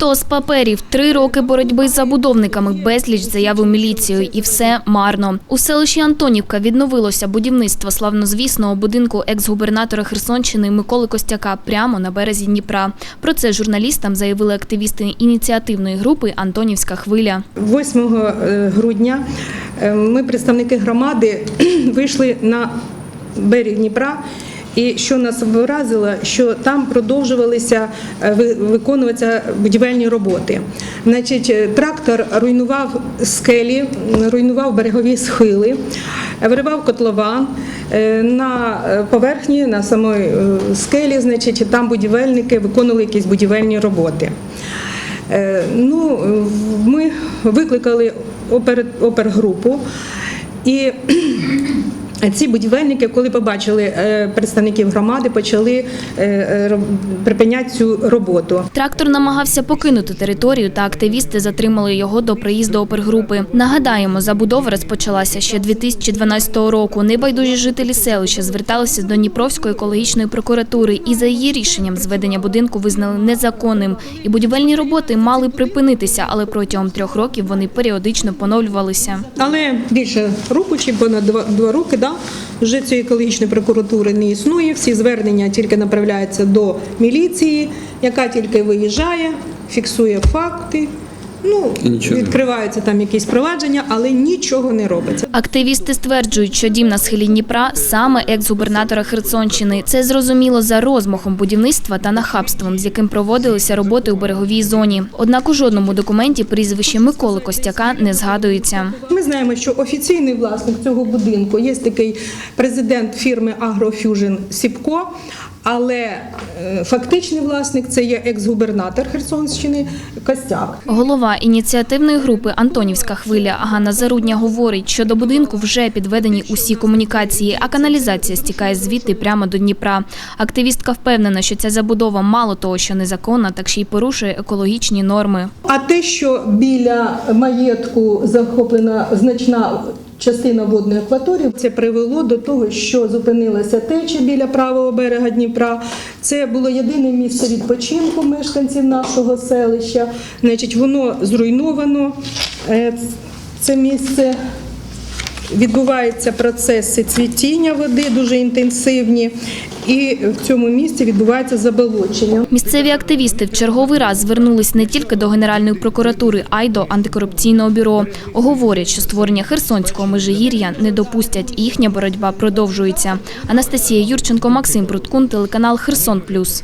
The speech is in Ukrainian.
Стос паперів, три роки боротьби з забудовниками, безліч заяв у міліцію, і все марно. У селищі Антонівка відновилося будівництво славнозвісного будинку екс-губернатора Херсонщини Миколи Костяка прямо на березі Дніпра. Про це журналістам заявили активісти ініціативної групи Антонівська хвиля. 8 е, грудня е, ми, представники громади, вийшли на берег Дніпра. І що нас вразило, що там продовжувалися е, виконуватися будівельні роботи. Значить, е, трактор руйнував скелі, руйнував берегові схили, виривав котлован. Е, На поверхні, на самої скелі, значить, там будівельники виконували якісь будівельні роботи. Ну, ми викликали опер, опергрупу і ці будівельники, коли побачили е, представників громади, почали е, е, припиняти цю роботу. Трактор намагався покинути територію, та активісти затримали його до приїзду опергрупи. Нагадаємо, забудова розпочалася ще 2012 року. Небайдужі жителі селища зверталися до Дніпровської екологічної прокуратури і за її рішенням зведення будинку визнали незаконним. І будівельні роботи мали припинитися, але протягом трьох років вони періодично поновлювалися. Але більше року чи понад два роки, да, вже цієї екологічної прокуратури не існує. Всі звернення тільки направляються до міліції, яка тільки виїжджає, фіксує факти. Ну, нічого відкриваються там якісь провадження, але нічого не робиться. Активісти стверджують, що дім на схилі Дніпра саме екс-губернатора Херсонщини. Це зрозуміло за розмахом будівництва та нахабством, з яким проводилися роботи у береговій зоні. Однак у жодному документі прізвище Миколи Костяка не згадується. Ми знаємо, що офіційний власник цього будинку є такий президент фірми Агрофюжн Сіпко. Але е, фактичний власник це є екс-губернатор Херсонщини Костяк. Голова ініціативної групи Антонівська хвиля Ганна Зарудня говорить, що до будинку вже підведені усі комунікації, а каналізація стікає звідти прямо до Дніпра. Активістка впевнена, що ця забудова мало того, що незаконна, так ще й порушує екологічні норми. А те, що біля маєтку захоплена значна частина водної акваторії, це привело до того, що зупинилася теча біля правого берега Дніпра. Це було єдине місце відпочинку мешканців нашого селища. Значить, воно зруйновано. Е, Це місце відбуваються процеси цвітіння води дуже інтенсивні, і в цьому місці відбувається заболочення. Місцеві активісти в черговий раз звернулись не тільки до Генеральної прокуратури, а й до антикорупційного бюро. Говорять, що створення Херсонського межигір'я не допустять, і їхня боротьба продовжується. Анастасія Юрченко, Максим Пруткун, телеканал Херсон Плюс.